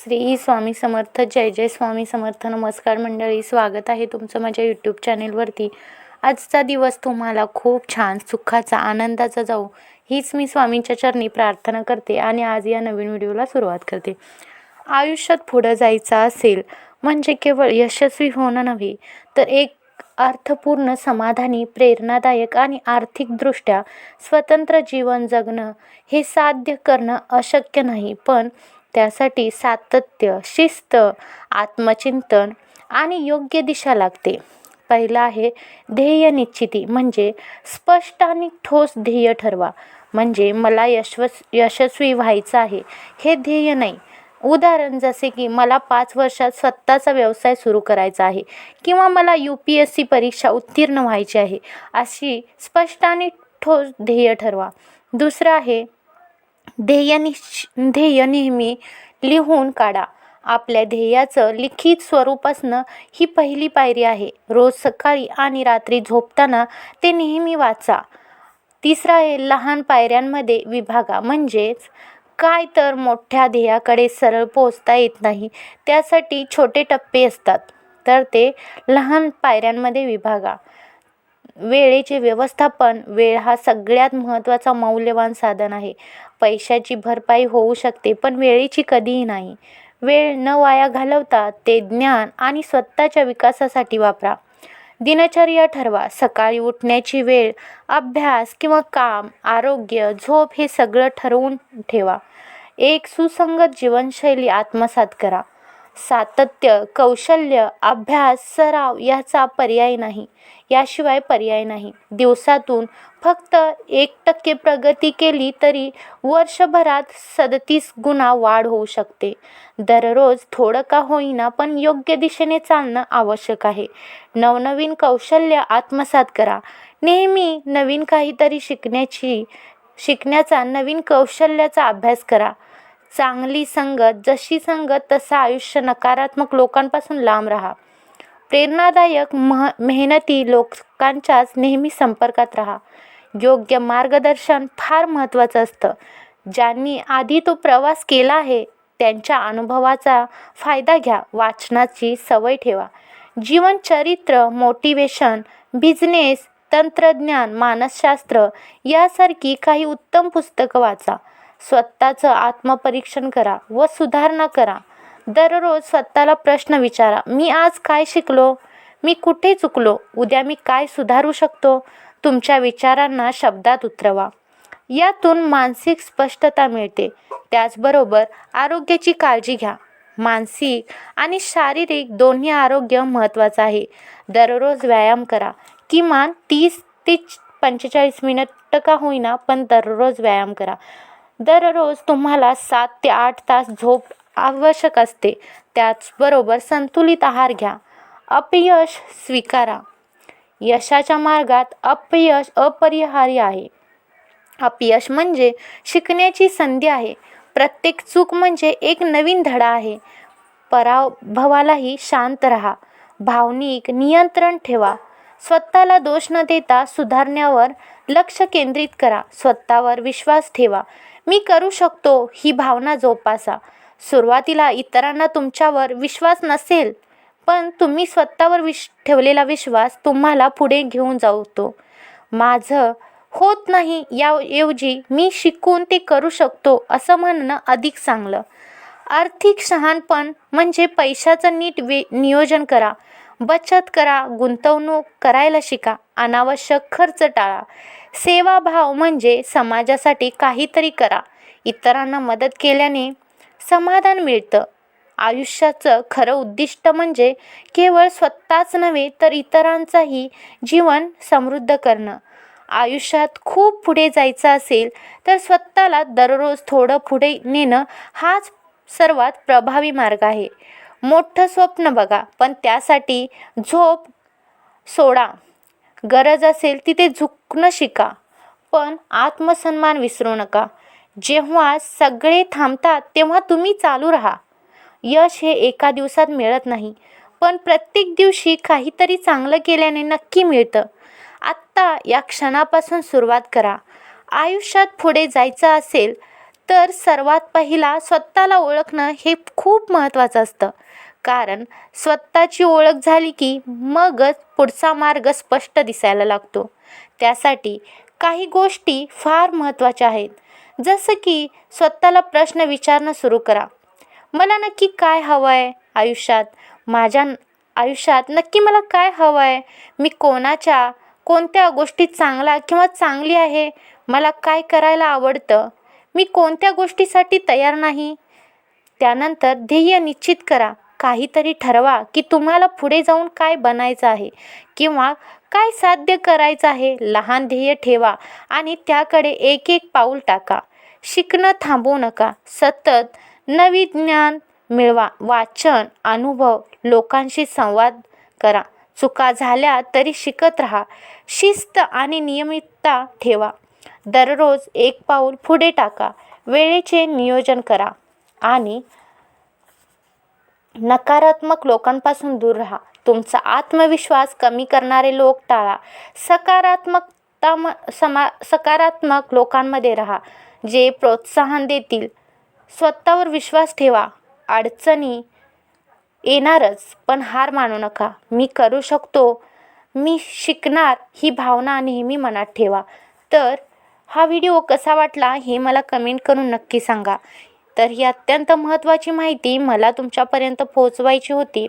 श्री स्वामी समर्थ जय जय स्वामी समर्थ नमस्कार मंडळी स्वागत आहे तुमचं माझ्या यूट्यूब चॅनेलवरती आजचा दिवस तुम्हाला खूप छान सुखाचा आनंदाचा जाऊ हीच मी स्वामींच्या चरणी प्रार्थना करते आणि आज या नवीन व्हिडिओला सुरुवात करते. आयुष्यात पुढं जायचं असेल म्हणजे केवळ यशस्वी होणं नव्हे तर एक अर्थपूर्ण समाधानी प्रेरणादायक आणि आर्थिकदृष्ट्या स्वतंत्र जीवन जगणं हे साध्य करणं अशक्य नाही. पण त्यासाठी सातत्य शिस्त आत्मचिंतन आणि योग्य दिशा लागते. पहिलं आहे ध्येय निश्चिती म्हणजे स्पष्ट आणि ठोस ध्येय ठरवा. म्हणजे मला यशवस यशस्वी व्हायचं आहे हे ध्येय नाही. उदाहरण जसे की मला पाच वर्षात स्वतःचा व्यवसाय सुरू करायचा आहे किंवा मला यू पी एस सी परीक्षा उत्तीर्ण व्हायची आहे अशी स्पष्ट आणि ठोस ध्येय ठरवा. दुसरं आहे ध्येय निश्च ध्येय नेहमी लिहून काढा. आपल्या ध्येयाचं लिखित स्वरूप असणं ही पहिली पायरी आहे. रोज सकाळी आणि रात्री झोपताना ते नेहमी वाचा. तिसरा आहे लहान पायऱ्यांमध्ये विभागा. म्हणजेच काय तर मोठ्या ध्येयाकडे सरळ पोचता येत नाही त्यासाठी छोटे टप्पे असतात. तर ते लहान पायऱ्यांमध्ये विभागा. वेळेचे व्यवस्थापन वेळ हा सगळ्यात महत्त्वाचा मौल्यवान साधन आहे. पैशाची भरपाई होऊ शकते पण वेळेची कधीही नाही. वेळ न वाया घालवता ते ज्ञान आणि स्वतःच्या विकासासाठी वापरा. दिनचर्या ठरवा. सकाळी उठण्याची वेळ अभ्यास किंवा काम आरोग्य झोप हे सगळं ठरवून ठेवा. एक सुसंगत जीवनशैली आत्मसात करा. सातत्य कौशल्य अभ्यास सराव याचा पर्याय नाही. याशिवाय पर्याय नाही. दिवसातून फक्त एक टक्के प्रगती केली तरी वर्षभरात सदतीस गुणा वाढ होऊ शकते. दररोज थोडं का होईना पण योग्य दिशेने चालणं आवश्यक आहे. नवनवीन कौशल्य आत्मसात करा. नेहमी नवीन काहीतरी शिकण्याची शिकण्याचा नवीन कौशल्याचा अभ्यास करा. चांगली संगत जशी संगत तसं आयुष्य नकारात्मक लोकांपासून लांब राहा. प्रेरणादायक मह मेहनती लोकांच्याच नेहमी संपर्कात राहा. योग्य मार्गदर्शन फार महत्त्वाचं असतं. ज्यांनी आधी तो प्रवास केला आहे त्यांच्या अनुभवाचा फायदा घ्या वाचनाची सवय ठेवा. जीवनचरित्र मोटिवेशन बिझनेस तंत्रज्ञान मानसशास्त्र यासारखी काही उत्तम पुस्तकं वाचा. स्वतःचं आत्मपरीक्षण करा व सुधारणा करा. दररोज स्वतःला प्रश्न विचारा मी आज काय शिकलो? मी कुठे चुकलो? उद्या मी काय सुधारू शकतो? तुमच्या विचारांना शब्दात उतरवा. यातून मानसिक स्पष्टता मिळते. त्याचबरोबर आरोग्याची काळजी घ्या. मानसिक आणि शारीरिक दोन्ही आरोग्य महत्त्वाचं आहे. दररोज व्यायाम करा. किमान तीस ते पंचेचाळीस मिनिट का होईना पण दररोज व्यायाम करा. दररोज तुम्हाला सात ते आठ तास झोप आवश्यक असते. त्याचबरोबर संतुलित आहार घ्या. अपयश स्वीकारा. यशाच्या मार्गात अपयश अपरिहार्य आहे. अपयश म्हणजे शिकण्याची संधी आहे. प्रत्येक चूक म्हणजे एक नवीन धडा आहे. पराभवालाही शांत राहा. भावनिक नियंत्रण ठेवा. स्वतःला दोष न देता सुधारण्यावर लक्ष केंद्रित करा. स्वतःवर विश्वास ठेवा. मी करू शकतो ही भावना जोपासा. सुरुवातीला इतरांना तुमच्यावर विश्वास नसेल पण तुम्ही स्वतःवर विश ठेवलेला विश्वास तुम्हाला पुढे घेऊन जातो. माझं होत नाही याऐवजी मी शिकून ते करू शकतो असं म्हणणं अधिक चांगलं. आर्थिक शहाणपण म्हणजे पैशाचं नीट वे नियोजन करा. बचत करा गुंतवणूक करायला शिका अनावश्यक खर्च टाळा. सेवाभाव म्हणजे समाजासाठी काहीतरी करा. इतरांना मदत केल्याने समाधान मिळतं. आयुष्याचं खरं उद्दिष्ट म्हणजे केवळ स्वतःच नव्हे तर इतरांचाही जीवन समृद्ध करणं. आयुष्यात खूप पुढे जायचं असेल तर स्वतःला दररोज थोडं पुढे नेणं हाच सर्वात प्रभावी मार्ग आहे. मोठं स्वप्न बघा. पण त्यासाठी झोप सोडा. गरज असेल तिथे झुकणं शिका. पण आत्मसन्मान विसरू नका. जेव्हा सगळे थांबतात तेव्हा तुम्ही चालू राहा. यश हे एका दिवसात मिळत नाही. पण प्रत्येक दिवशी काहीतरी चांगलं केल्याने नक्की मिळतं. आत्ता या क्षणापासून सुरुवात करा. आयुष्यात पुढे जायचं असेल तर सर्वात पहिला स्वतःला ओळखणं हे खूप महत्त्वाचं असतं. कारण स्वतःची ओळख झाली की मगच पुढचा मार्ग स्पष्ट दिसायला लागतो. त्यासाठी काही गोष्टी फार महत्त्वाच्या आहेत. जसं की स्वतःला प्रश्न विचारणं सुरू करा. मला नक्की काय हवं आहे आयुष्यात? माझ्या आयुष्यात नक्की मला काय हवं आहे मी कोणाच्या कोणत्या गोष्टीत चांगला किंवा चांगली आहे? मला काय करायला आवडतं? मी कोणत्या गोष्टीसाठी तयार नाही? त्यानंतर ध्येय निश्चित करा. काहीतरी ठरवा की तुम्हाला पुढे जाऊन काय बनायचं आहे किंवा काय साध्य करायचं आहे. लहान ध्येय ठेवा आणि त्याकडे एक एक पाऊल टाका. शिकणं थांबवू नका. सतत नवी ज्ञान मिळवा. वाचन अनुभव लोकांशी संवाद करा. चुका झाल्या तरी शिकत राहा. शिस्त आणि नियमितता ठेवा. दररोज एक पाऊल पुढे टाका. वेळेचे नियोजन करा. आणि नकारात्मक लोकांपासून दूर राहा. तुमचा आत्मविश्वास कमी करणारे लोक टाळा. सकारात्मकता म समा सकारात्मक लोकांमध्ये राहा. जे प्रोत्साहन देतील स्वतःवर विश्वास ठेवा. अडचणी येणारच पण हार मानू नका. मी करू शकतो. मी शिकणार ही भावना नेहमी मनात ठेवा. तर हा व्हिडिओ कसा वाटला हे मला कमेंट करून नक्की सांगा. तर ही अत्यंत महत्त्वाची माहिती मला तुमच्यापर्यंत पोहोचवायची होती.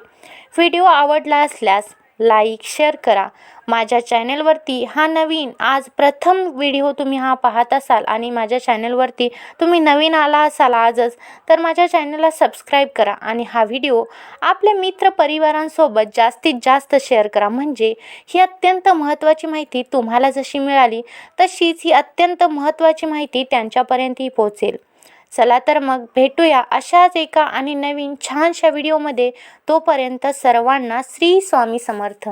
व्हिडिओ आवडला असल्यास लाईक शेअर करा. माझ्या चॅनेलवरती हा नवीन आज प्रथम व्हिडिओ तुम्ही हा पाहत असाल आणि माझ्या चॅनेलवरती तुम्ही नवीन आला असाल आजच तर माझ्या चॅनलला सबस्क्राईब करा आणि हा व्हिडिओ आपल्या मित्र परिवारांसोबत जास्तीत जास्त शेअर करा. म्हणजे ही अत्यंत महत्त्वाची माहिती तुम्हाला जशी मिळाली तशीच ही अत्यंत महत्त्वाची माहिती त्यांच्यापर्यंतही पोहोचेल. चला तर मग भेटूया अशाच एका आणि नवीन छानशा व्हिडिओमध्ये. तोपर्यंत सर्वांना श्री स्वामी समर्थ.